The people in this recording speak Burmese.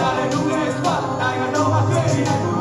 တိုင်းသာလည်းလူငယ်စွာနိုင်ငံတော်မှာတွေ့ရတဲ့